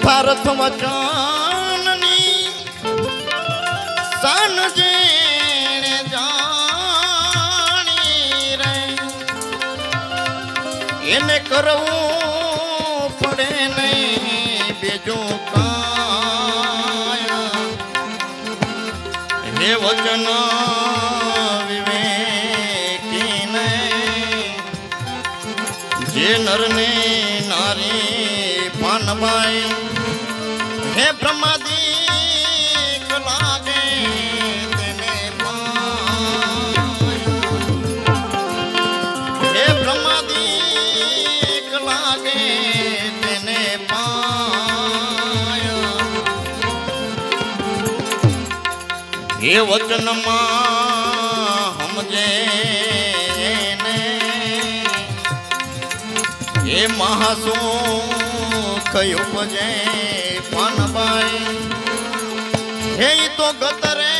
યથાર્થ વચનની સન જેણે જાણી રે એને કરવું પડે નહીં બીજું કાયા હે વચન જે નરને નારી પાનબાઈ હે વચનમાં સમજે એ મહાસુખ ઉપજે પાનબાઈ હે તો ગતરે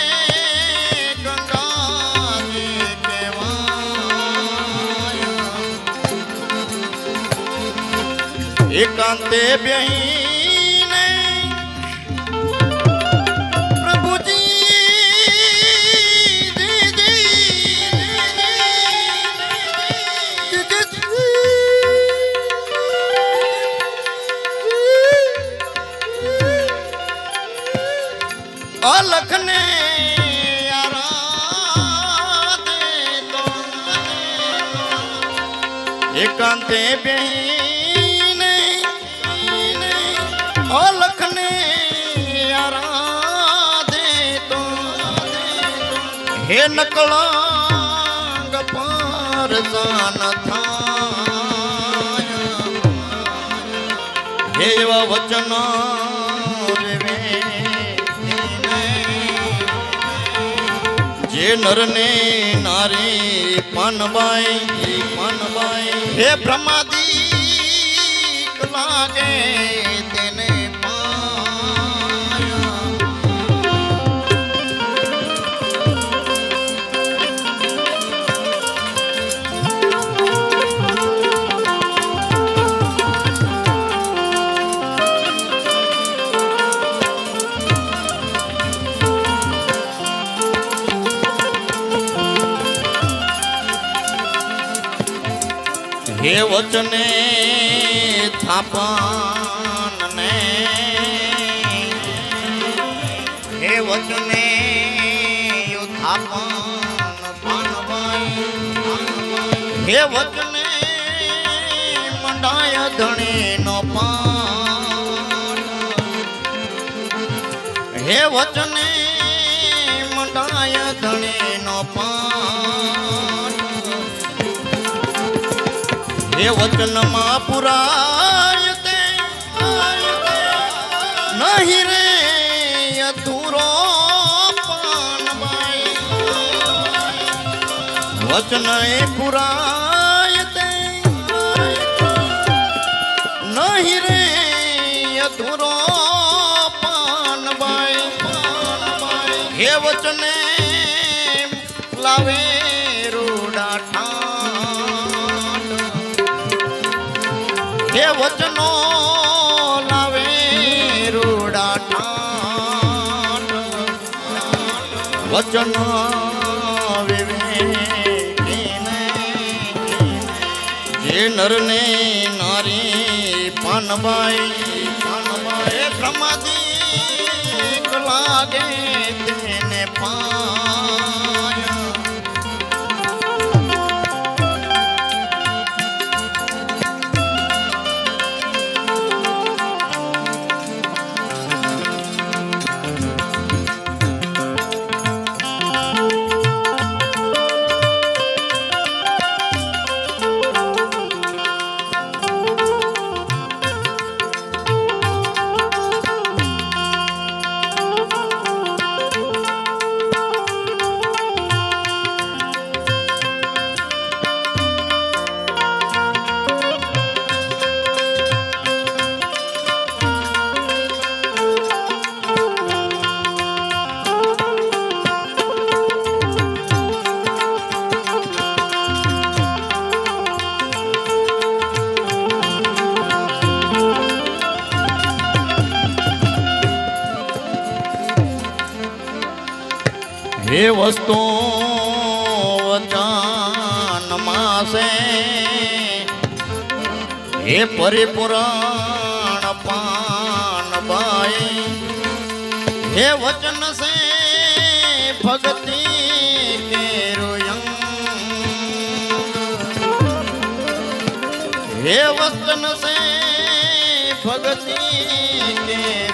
એકાંતે બેહીને એકાંતે બેહીને અલખને આરાધે તો. હે નકળાંગ પર જાન થાય. હે એવા વચન, જે નરને નારી પાનબાઈ પાનબાઈ હે બ્રહ્માદિક વચને થાપન ને. હે વચને યો થાપન પાનબાઈ હે વચને મંડાય ધણી નો પાન. હે વચને હે વચનમાં પુરાય તે નહીં રે અધૂરો વચન એ પુરાય તે નહીં રે અધૂરો પાનબાઈ હે વચને લાવે વિવેકીને જે નરને નારી પાનબાઈ પાનબાઈ બ્રહ્માદિક લાગે. એ વસ્તુ વચનમાં છે એ પરિપુરાણ પાન બાઈ હે વચન સે કેરુયંગ હે વચન સે ભક્તિ કેરુયંગ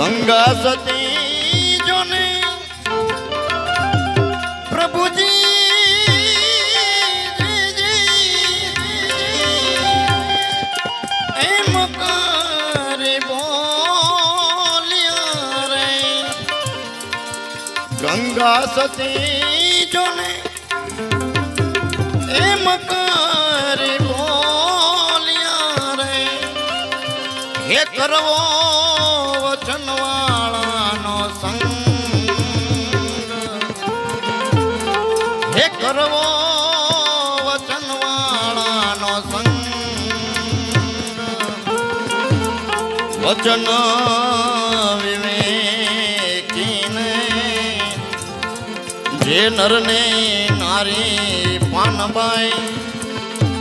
ગંગા સતી જોને પ્રભુજી એમ કરે બોલ્યા રે ગંગા સતી જોને એમ કરે બોલ્યા રે હે કરવો હે કરવો વચનવાળાનો સંગ. વચન વિવેકીને જે નરને નારી પાનબાઈ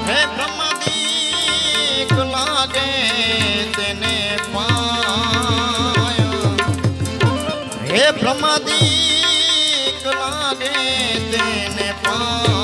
હે બ્રહ્મદીક લાગે તેને પાય. હે બ્રહ્મદીક લાગે તેને પાય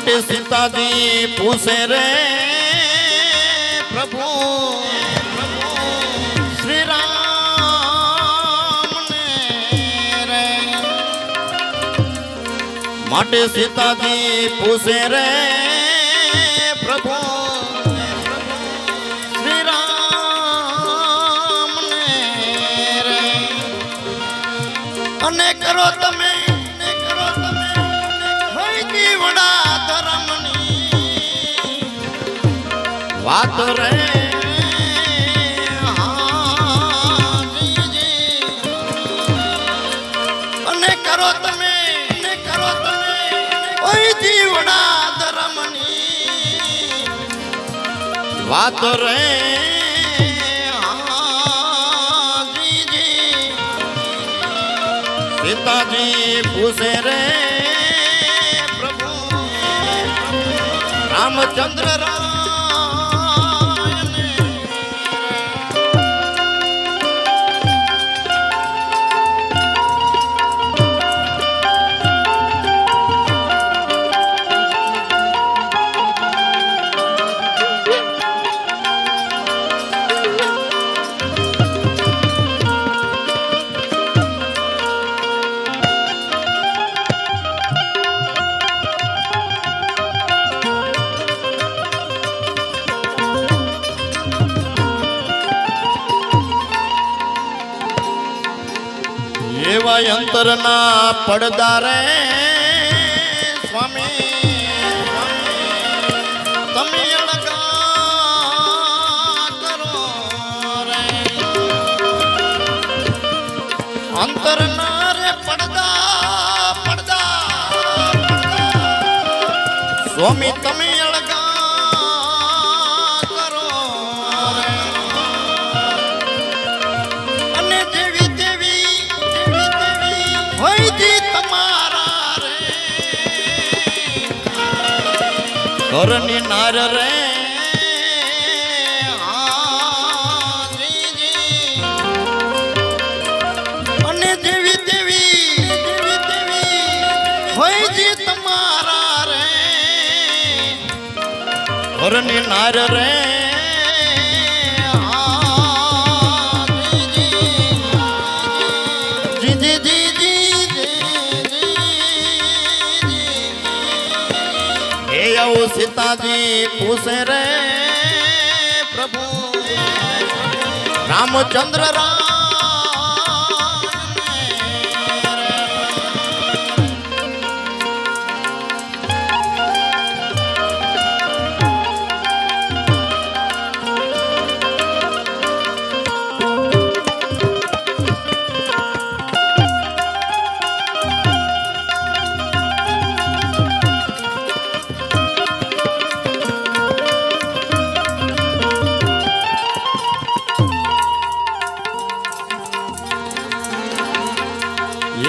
માટે સીતાજી પૂછે રે, પ્રભુ શ્રી રામ માટે સીતાજી પૂછે રે, પ્રભુ અને કરો તમે વાત રે. અને કરો તમે કરો તમે હોય જીવડા ધર્મની વાત રે. પિતાજી પૂછે રે રાયને એવા અંતરના પડદા રે. સ્વામી અંતરના રે પડદા પડદા. સ્વામી તમે મારા રે. ઘરની નાર રે. અને દેવી દેવી દેવી દેવી હોય જી તમારા રે. ઘરની નાર રે. સીતાજી પૂછે રે પ્રભુ. રામચંદ્ર રામ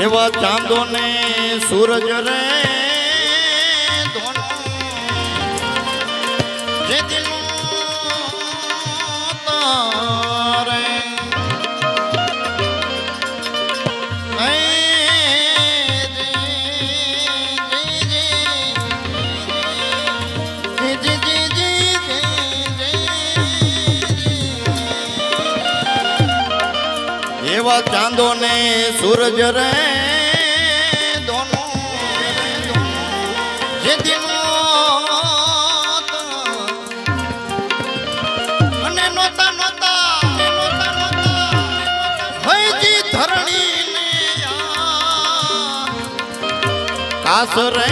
એવા ચાંદો ને સૂરજ રે. એવા ચાંદો ને સૂરજ રે હૈજી ધરણી ને કાસ રે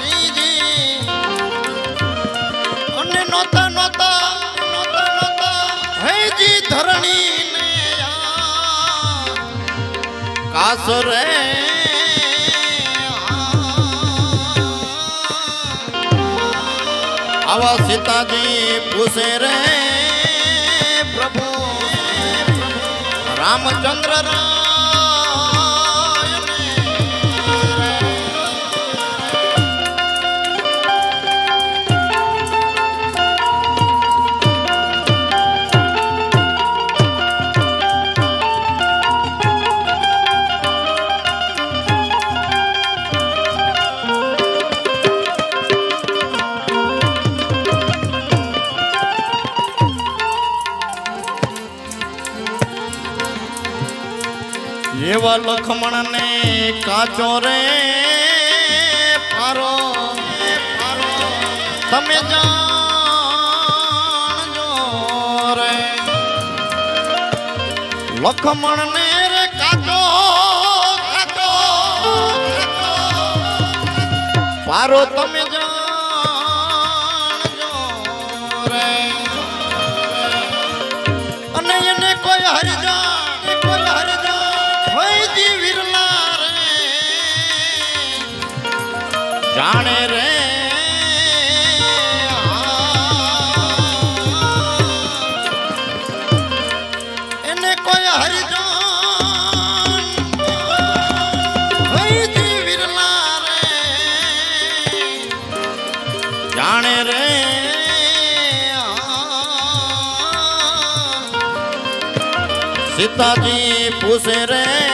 જી જી અને નોતા નોતા નોતા નોતા હૈજી ધરણી ને કાસ રે આવા સીતાજી પૂછે રે રામચંદ્ર રાય કાચો રે ફારો. તમે જાણજો રે. લખમણ ને રે કાચો કાચો પારો તમે જાણજો જાણે રે. સીતાજી પૂછે રે.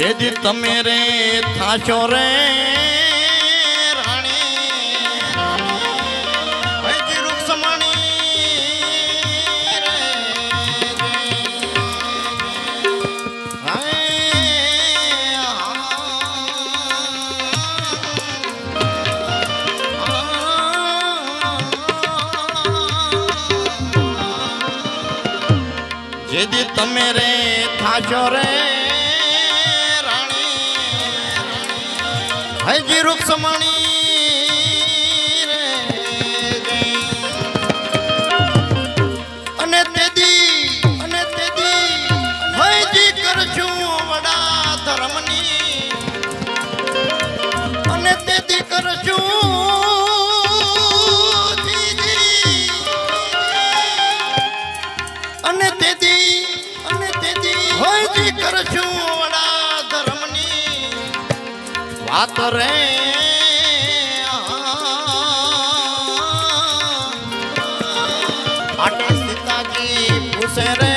જેદી તમે રે થાશો રે રે તમે રે થાશો રે હજી રૂક્ષમણી વાત રે માટે સીતાજી પૂછે રે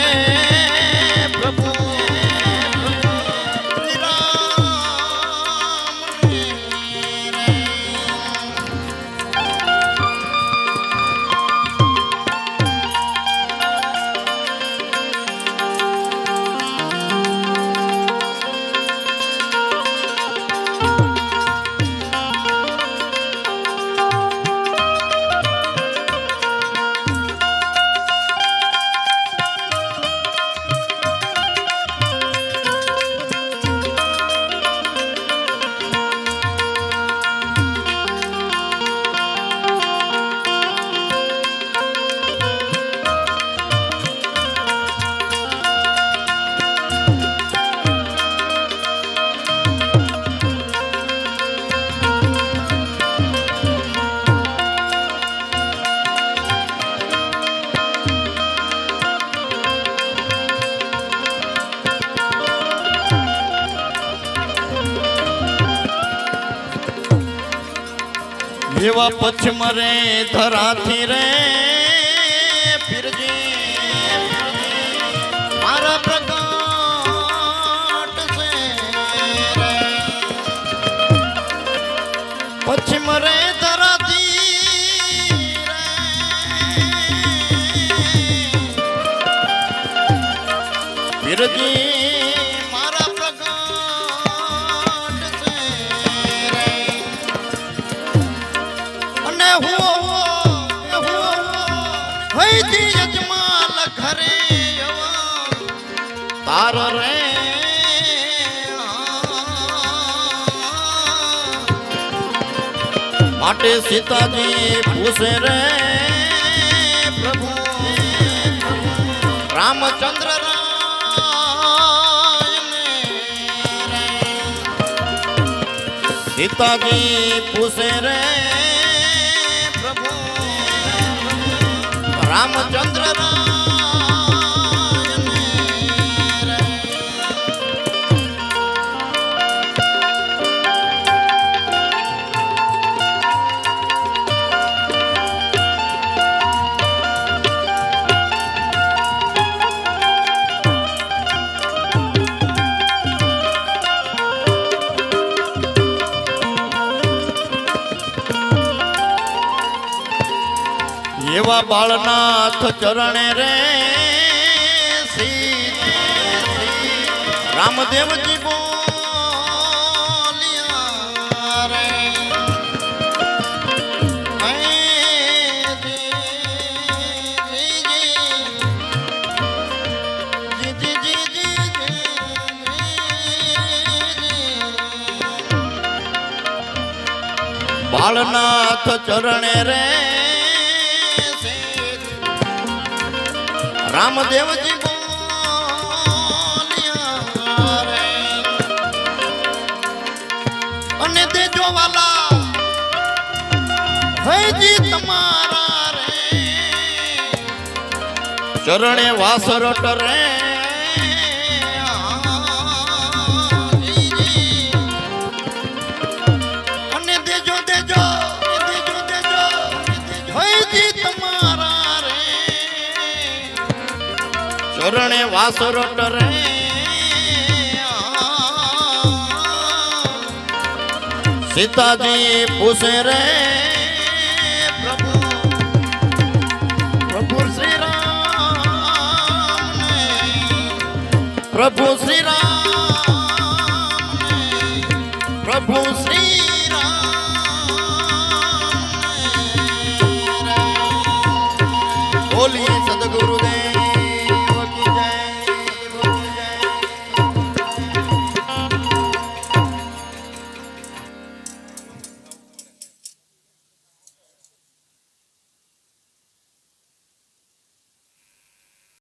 એવા પશ્ચિમ રે ધરાથી રે. માટે સીતાજી પૂછે રે પ્રભુ. રામચંદ્ર સીતાજી પૂછે રે પ્રભુ. રામચંદ્ર રાયને એવા બાળનાથ ચરણે રે રામદેવજી બોલ્યા રે. બાળનાથ ચરણે રે રામદેવજી અને તે જોવાલા હૈજી તમારા રે. ચરણે વાસરટ રે. ચરણે વાસરો રે. સીતાજી પૂછે રે પ્રભુ પ્રભુ શ્રી રામ પ્રભુ શ્રી રામ પ્રભુ